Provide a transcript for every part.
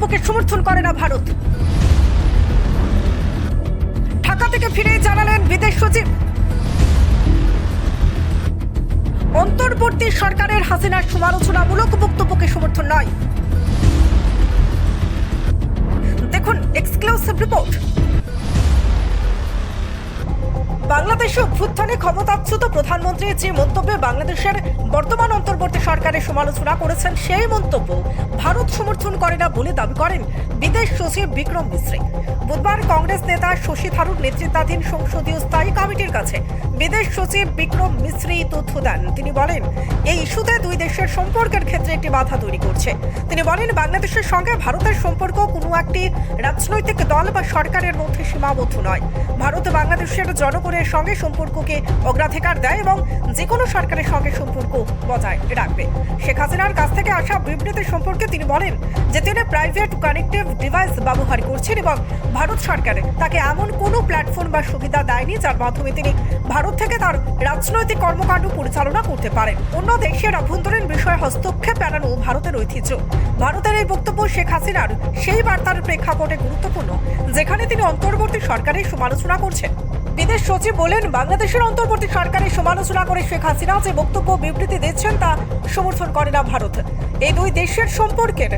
বক্তব্যকে সমর্থন করে না ভারত। ঢাকা থেকে ফিরে জানালেন বিদেশ সচিব। অন্তর্বর্তী সরকারের হাসিনার সমালোচনামূলক বক্তব্যকে সমর্থন নয়। দেখুন এক্সক্লুসিভ রিপোর্ট বাংলাদেশে অভ্যুত্থানে ক্ষমতাচ্যুত যে মন্তব্যে বাংলাদেশের বর্তমান অন্তর্বর্তী সরকারের সমালোচনা করেছেন, সেই মন্তব্য ভারত সমর্থন করে না বলে দাবি করেন বিদেশ সচিব বিক্রম মিশ্রি। বুধবার কংগ্রেস নেতা শশী থারুর নেতৃত্বাধীন সংসদীয় স্থায়ী কমিটির কাছে বিদেশ সচিব বিক্রম মিশ্রি তথ্য দেন। তিনি বলেন, এই ইস্যুতে দুই দেশের সম্পর্কের ক্ষেত্রে একটি বাধা তৈরি করছে। তিনি বলেন, বাংলাদেশের সঙ্গে ভারতের সম্পর্ক কোনো একটি রাজনৈতিক দল বা সরকারের মধ্যে সীমাবদ্ধ নয়। ভারত বাংলাদেশের জনগণের সঙ্গে সম্পর্ককে অগ্রাধিকার দেয় এবং যে কোনো সরকারের সঙ্গে সম্পর্ক বজায় রাখবে। শেখ হাসিনার কাছ থেকে আসা বিবৃতি সম্পর্কে তিনি বলেন যে তিনি প্রাইভেট কানেক্টিভ ডিভাইস ব্যবহার করছেন এবং ভারত সরকার তাকে এমন কোনো প্ল্যাটফর্ম বা সুবিধা দেয়নি যার মাধ্যমে তিনি ভারত থেকে তার রাজনৈতিক কর্মকাণ্ড পরিচালনা করতে পারেন। অন্য দেশের অভ্যন্তরীণ বিষয়ে হস্তক্ষেপ এড়ানো ভারতের ঐতিহ্য। ভারতের এই বক্তব্য শেখ হাসিনার সেই বার্তার প্রেক্ষাপটে গুরুত্বপূর্ণ, যেখানে তিনি অন্তর্বর্তী সরকারের সমালোচনা করছেন। বিদেশ সচিব বলেন, বাংলাদেশের অন্তর্বর্তী সরকারের সমালোচনা করে শেখ হাসিনা যে বক্তব্য বিবৃতি দিচ্ছেন তা সমর্থন করে না ভারত। এই দুই দেশের সম্পর্কের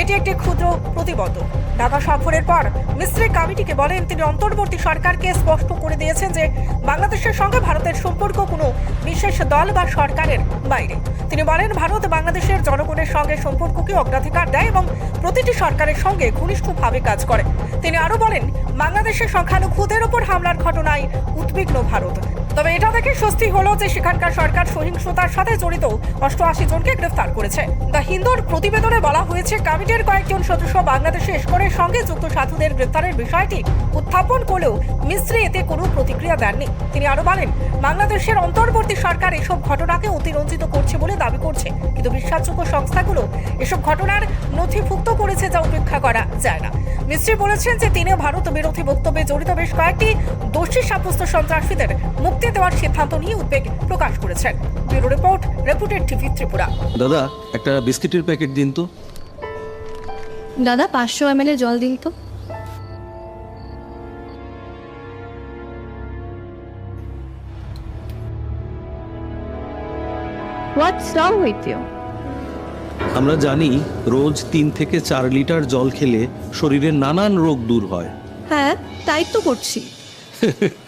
এটি একটি ক্ষুদ্র প্রতিবন্ধক। ঢাকা সফরের পর মিস্ত্রি কমিটিকে বলেন, তিনি অন্তর্বর্তী সরকারকে স্পষ্ট করে দিয়েছেন যে বাংলাদেশের সঙ্গে ভারতের সম্পর্ক কোনো বিশেষ দল বা সরকারের বাইরে। তিনি বলেন, ভারত বাংলাদেশের জনগণের সঙ্গে সম্পর্ককে অগ্রাধিকার দেয় এবং প্রতিটি সরকারের সঙ্গে ঘনিষ্ঠভাবে কাজ করে। তিনি আরও বলেন বাংলাদেশের সংখ্যালঘুদের ওপর হামলার ঘটনায় উদ্বিগ্ন ভারত। তবে এটা দেখে স্বস্তি হলো যে সেখানকার সরকার সহিংসতার সাথে জড়িত। অষ্টআশি জনকে গ্রেফতার করেছে। দ্য হিন্দুর প্রতিবেদনে বলা হয়েছে কমিটির কয়েকজন সদস্য বাংলাদেশে এসকনের সঙ্গে যুক্ত সাধুদের গ্রেফতারের বিষয়টি উত্থাপন করলেও মিস্ত্রি এতে কোনো প্রতিক্রিয়া দেননি। তিনি আরও বলেন, বাংলাদেশের অন্তর্বর্তী সরকার এসব ঘটনাকে অতিরঞ্জিত করছে বলে দাবি করছে। কিন্তু বিশ্বাসযোগ্য সংস্থাগুলো এসব ঘটনার নথিভুক্ত করেছে যা উপেক্ষা করা যায় না। মিস্ত্রি বলেছেন যে তিনি ভারত বিরোধী বক্তব্যে জড়িত বেশ কয়েকটি দোষী সাব্যস্ত সন্ত্রাসীদের মুক্তি দেওয়ার সিদ্ধান্ত নিয়ে উদ্বেগ প্রকাশ করেছেন। Bureau report reputed TV Tripura. দাদা একটা বিস্কিটের প্যাকেট দিন তো। দাদা পাঁচশো এম জল দিন তো। হোয়াটস রং উইথ ইউ আমরা জানি রোজ তিন থেকে চার লিটার জল খেলে শরীরের নানান রোগ দূর হয়। হ্যাঁ তাই তো করছি।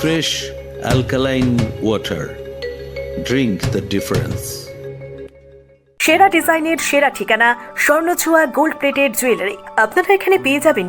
Fresh alkaline water. Drink the difference. সেরা ডিজাইনের, সেরা ঠিকানা, স্বর্ণছোয়া গোল্ড প্লেটেড জুয়েলারি আপনারা এখানে পেয়ে যাবেন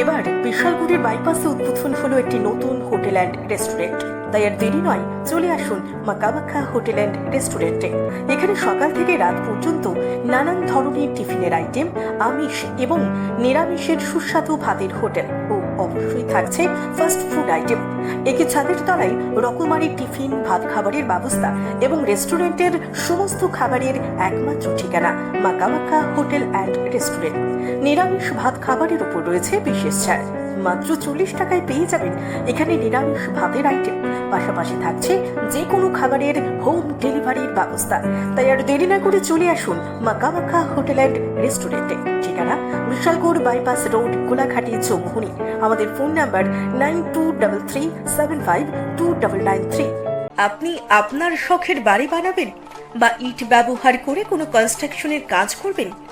এবার বিশালগুড়ির বাইপাসে উদ্বোধন হলো একটি নতুন হোটেল অ্যান্ড রেস্টুরেন্ট। তাই আর দেরি নয়, চলে আসুন মা হোটেল অ্যান্ড রেস্টুরেন্টে। এখানে সকাল থেকে রাত পর্যন্ত নানান ধরনের টিফিনের আইটেম, আমিষ এবং নিরামিষের সুস্বাদু ভাতের হোটেল ও অবশ্যই থাকছে ফাস্ট ফুড আইটেম। একে ছাদের তলায় রকমারি টিফিন ভাত খাবারের ব্যবস্থা এবং রেস্টুরেন্টের সমস্ত খাবারের একমাত্র ঠিকানা মাকামাকা হোটেল অ্যান্ড রেস্টুরেন্ট। নিরামিষ ভাত খাবারের উপর রয়েছে বিশেষ ছাড়। মাত্র চল্লিশ টাকায় পেয়ে যাবেন। এখানে নিরামিষ ভাতের আইটেম পাশাপাশি থাকছে যে কোনো খাবারের হোম ডেলিভারির ব্যবস্থা। তাই আর দেরি না করে চলে আসুন মা কামাখ্যা হোটেল অ্যান্ড রেস্টুরেন্টে ঠিকানা বিশালগড় বাইপাস রোড কোলাঘাটি চৌমুহনি। আমাদের phone number nine two double three seven five two double nine three আপনি আপনার শখের বাড়ি বানাবেন? বা ইট ব্যবহার করে কোনো কনস্ট্রাকশনের কাজ করবেন?